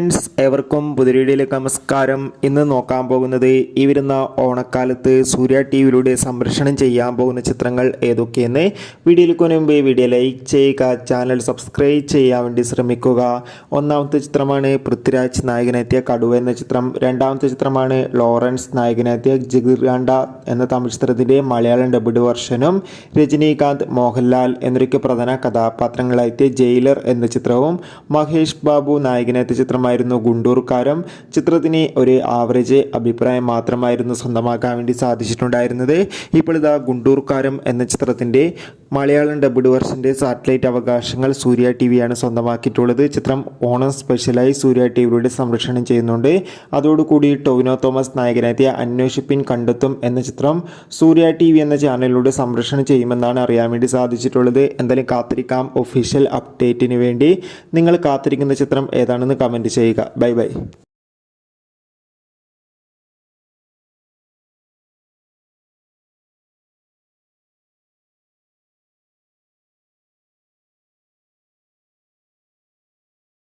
Friends ഏവർക്കും പുതിരീടിയിലേക്ക് നമസ്കാരം. ഇന്ന് നോക്കാൻ പോകുന്നത് ഈ വരുന്ന ഓണക്കാലത്ത് സൂര്യ ടി വിയിലൂടെ സംരക്ഷണം ചെയ്യാൻ പോകുന്ന ചിത്രങ്ങൾ ഏതൊക്കെയെന്ന് വീഡിയോയിലേക്ക് മുമ്പ് വീഡിയോ ലൈക്ക് ചെയ്യുക ചാനൽ സബ്സ്ക്രൈബ് ചെയ്യാൻ വേണ്ടി ശ്രമിക്കുക. ഒന്നാമത്തെ ചിത്രമാണ് പൃഥ്വിരാജ് നായകനെത്തിയ കടുവ എന്ന ചിത്രം. രണ്ടാമത്തെ ചിത്രമാണ് ലോറൻസ് നായകനെത്തിയ ജിഗിർഗാണ്ട എന്ന തമിഴ് ചിത്രത്തിന്റെ മലയാളം ഡബിഡ് വെർഷനും രജനീകാന്ത് മോഹൻലാൽ എന്നൊക്കെ പ്രധാന കഥാപാത്രങ്ങളായെത്തിയ ജയിലർ എന്ന ചിത്രവും മഹേഷ് ബാബു നായകനെത്തിയ ചിത്രമായിരുന്നു ഗുണ്ടൂർക്കാരം. ചിത്രത്തിന് ഒരു ആവറേജ് അഭിപ്രായം മാത്രമായിരുന്നു സ്വന്തമാക്കാൻ വേണ്ടി സാധിച്ചിട്ടുണ്ടായിരുന്നത്. ഇപ്പോൾ ഇതാ ഗുണ്ടൂർക്കാരം എന്ന ചിത്രത്തിന്റെ മലയാളം ഡബിഡ് വർഷന്റെ സാറ്റലൈറ്റ് അവകാശങ്ങൾ സൂര്യ ടി വിയാണ് സ്വന്തമാക്കിയിട്ടുള്ളത്. ചിത്രം ഓണം സ്പെഷ്യലായി സൂര്യ ടി വിയിലൂടെ സംരക്ഷണം ചെയ്യുന്നുണ്ട്. അതോടുകൂടി ടോവിനോ തോമസ് നായകനെത്തിയ അന്വേഷിപ്പിൻ കണ്ടെത്തും എന്ന ചിത്രം സൂര്യ ടി വി എന്ന ചാനലിലൂടെ സംരക്ഷണം ചെയ്യുമെന്നാണ് അറിയാൻ വേണ്ടി സാധിച്ചിട്ടുള്ളത്. എന്തായാലും കാത്തിരിക്കാം. ഒഫീഷ്യൽ അപ്ഡേറ്റിന് വേണ്ടി നിങ്ങൾ കാത്തിരിക്കുന്ന ചിത്രം ഏതാണെന്ന് കമന്റ് ചെയ്യുക. Bye bye.